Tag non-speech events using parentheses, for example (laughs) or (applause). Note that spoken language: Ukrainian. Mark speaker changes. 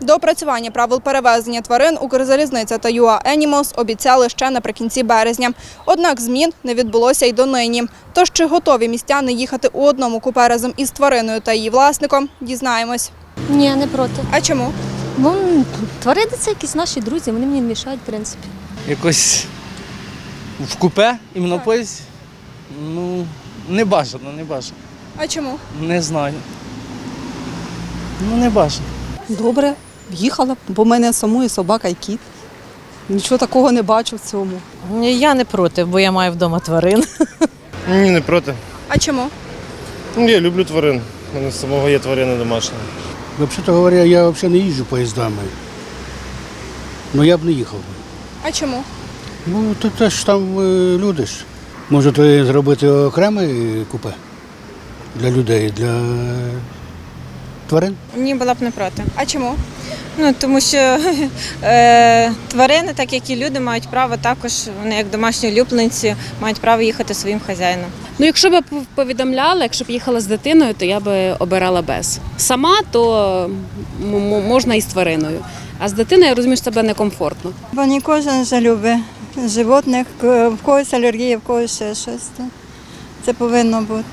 Speaker 1: До опрацювання правил перевезення тварин Укрзалізниця та ЮА Енімалс обіцяли ще наприкінці березня. Однак змін не відбулося й донині. Тож чи готові містяни їхати у одному купе разом із твариною та її власником, дізнаємось.
Speaker 2: Ні, не проти.
Speaker 1: А чому?
Speaker 2: Бо тварини це якісь наші друзі, вони мені не мішають, в принципі.
Speaker 3: якось в купе, іменно в поїзді, ну, не бажано, не бажано.
Speaker 1: А чому?
Speaker 3: Не знаю. Ну, не бажано.
Speaker 4: Добре, їхала, бо в мене самої собака і кіт. Нічого такого не бачу в цьому.
Speaker 5: Ні, Я не проти, бо я маю вдома тварин.
Speaker 6: Ні, не проти.
Speaker 1: А чому?
Speaker 6: Ну, Я люблю тварин. У мене самого є тварини домашні.
Speaker 7: Вообще-то говоря, я вообще не їжджу поїздами. Ну я б не їхав.
Speaker 1: А чому?
Speaker 7: Ну, то теж там е, люди ж. Може, то зробити окреме купе для людей, для тварин.
Speaker 8: Ні, була б не проти.
Speaker 1: А чому?
Speaker 8: Ну тому що (laughs) е, тварини, так як і люди, мають право також, вони як домашні улюбленці, мають право їхати своїм хазяїном.
Speaker 9: Ну, якщо б повідомляли, якщо б їхала з дитиною, то я би обирала без. Сама то м- м- можна і з твариною. А з дитиною я розумію, що себе некомфортно.
Speaker 10: Бо не кожен же любить животних, в когось алергія, в когось ще щось. Це повинно бути.